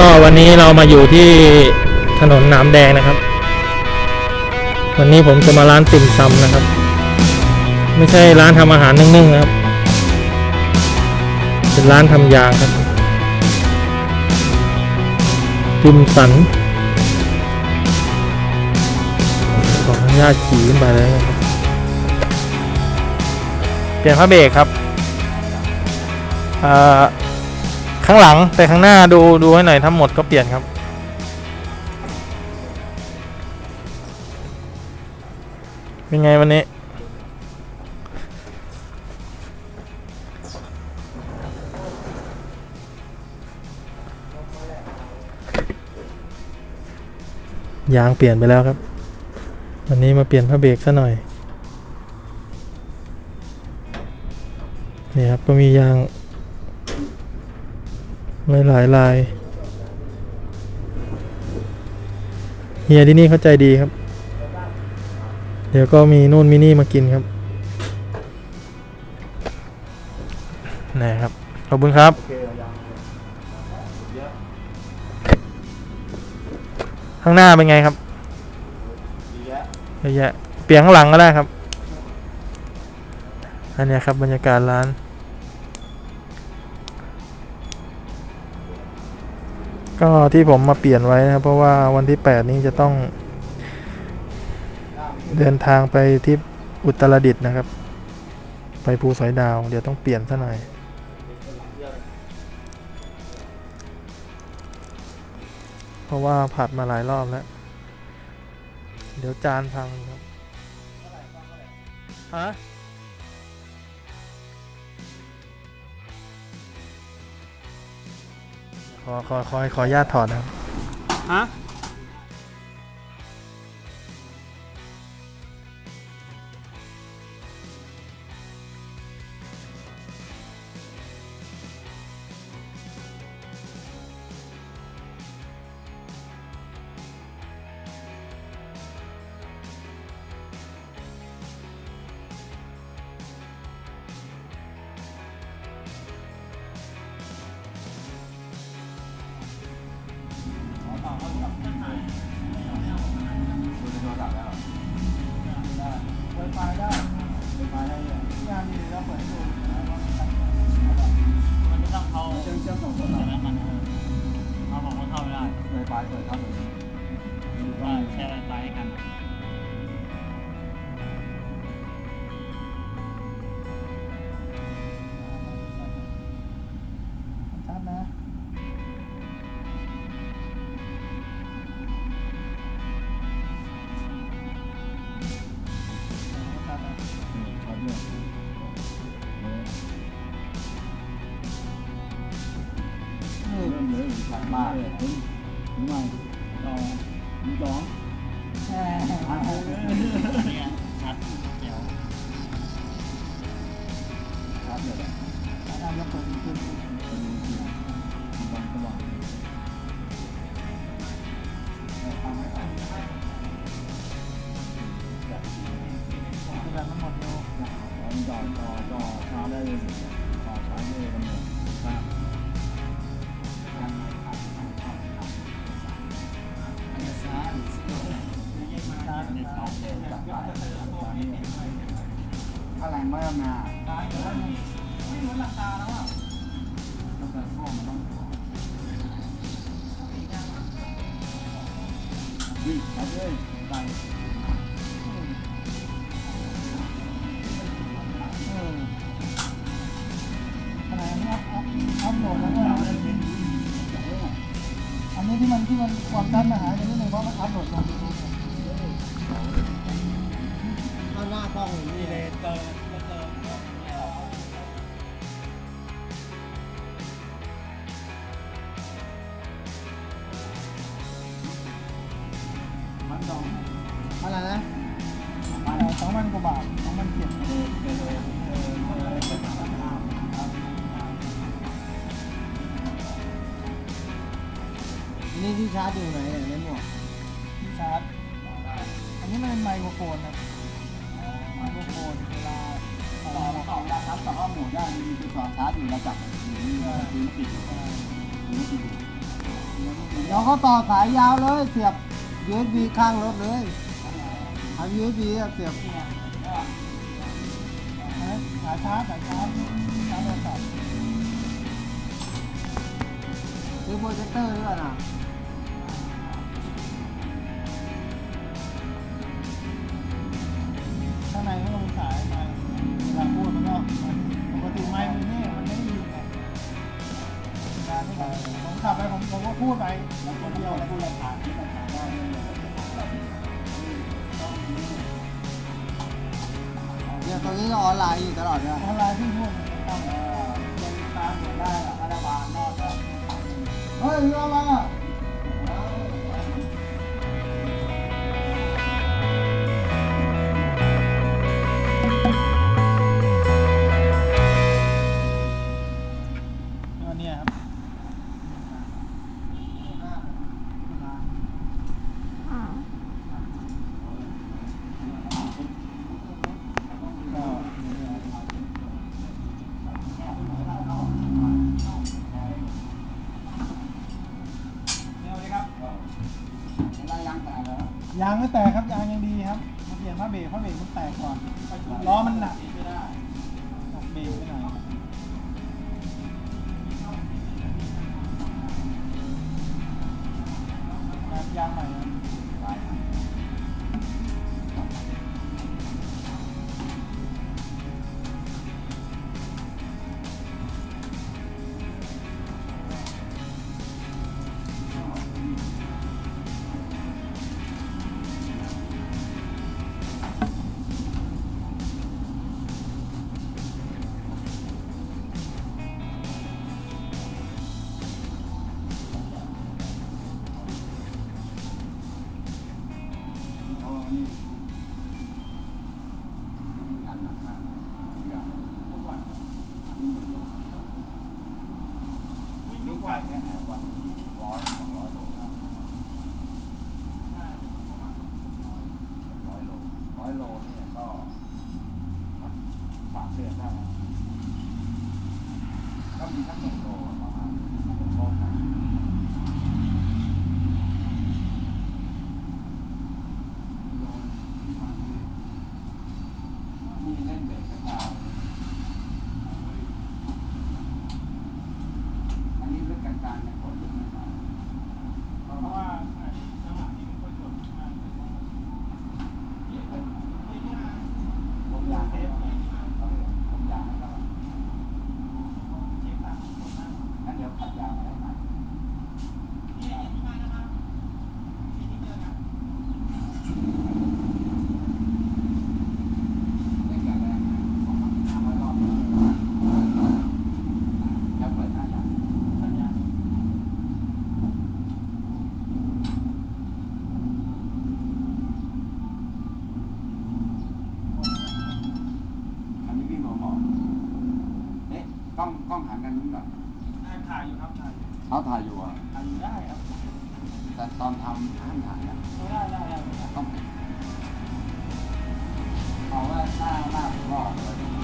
ก็วันนี้เรามาอยู่ที่ถนนหนามแดงนะครับ วันนี้ผมจะมาร้านติ่มซำนะครับ ไม่ใช่ร้านทำอาหารนึ่งๆนะครับ เป็นร้านทำยางครับติมสันขออนุญาตขี่ขึ้นไปเลยครับเปลี่ยนผ้าเบรกครับอ่า ข้างหลังแต่ข้างหน้าดูดูให้หน่อยทั้งหมดก็เปลี่ยนครับ เป็นไงวันนี้ ยางเปลี่ยนไปแล้วครับ วันนี้มาเปลี่ยนผ้าเบรกซะหน่อยนี่ครับก็มียาง หลายหลายๆลายเฮียที่นี่เข้าใจดีครับ เดี๋ยวก็มีนู่นมีนี่มากินครับนี่ครับ ขอบคุณครับข้างหน้าเป็นไงครับเยอะแยะเปลี่ยนข้างหลังก็ได้ครับ อันนี้ครับบรรยากาศร้าน ก็ที่ผมมาเปลี่ยนไว้นะครับเพราะว่าวันที่ 8 นี้จะต้อง เดินทางไปที่อุตรดิตถ์นะครับ ไปภูสอยดาว เดี๋ยวต้องเปลี่ยนซะหน่อยเพราะว่าผัดมาหลายรอบแล้ว เดี๋ยวจานพังครับฮะ ขอขอขอขออนุญาตถอดนะครับฮะ ได้ไฟฟ้าเปิดเข้าได้แค่ไฟให้กันชัดนะมาเลยถึงถึง ครั ออขนาดนี้อัพโหลดแล้วก็อันนี้ที่มันที่มันความดันมาหายไปนิดนึงเพราะมันอัพโหลดมาข้าหน้ากล้องนี่เลเติมเพันกว่าบาทสองพันเจ็ดนี่ที่ชาร์จอยู่ไหนเนี่ยในหมวกที่ชาร์จ อันนี้มันเป็นไมโครโฟนนะไมโครโฟนเวลาต่อต่อราคาต่อข้อมูลได้มีจุดต่อชาร์จอยู่ระดับอยู่นี่คือติดอยู่นี่ติดอยู่เราก็ต่อสายยาวเลย เสียบ USB ข้างรถเลยเอา USB อะเสียบสายชาร์จสายชาร์จชาร์จโทรศัพท์ซื้อโปรเจคเตอร์ด้วยนะข้างในก็มีสายไมค์เวลาพูดมันก็ปกติไมค์มันนี่มันไม่ได้ยินไงเวลาที่ผมขับไปผมผมก็พูดไปแล้วคนเดียวพูดอะไรผ่านที่ผ่านได้ เนี่ยตรงนี้ก็ออนไลน์อยู่ตลอดเลยออนไลน์ที่พูดต้องยังตามอยู่ได้รัฐบาลนอกแล้วเฮ้ยเอามาก็ ยางไม่แตกครับยางยังดีครับมาเปลี่ยนผ้าเบรกผ้าเบรกมันแตกก่อนล้อมันหนักหนักเบรกไปหน่อยแบบยางใหม่ เพราะว่าจังหวะนี้มันค่อยกดมากผมอยากเซฟผมอยากเช็คตามคนนั้นงั้นเดี๋ยวขัดยางมาได้ไหมนี่ยังไม่มานะครับทีนี้เจอกัน เล่นกันแล้วสองพันห้าร้อยรอบแล้วเปิดหน้าอย่างสัญญาณอันนี้วิ่งหัวหมอเอ๊ะกล้องกล้องหันกันนี้ก่อน ถ่ายอยู่ครับถ่ายอยู่ เขาถ่ายอยู่อะถ่ายอยู่ได้ครับแต่ตอนทำห้ามถ่ายนะได้ได้ได้ได้ต้องเอาว่าหน้าหน้ารอบเลย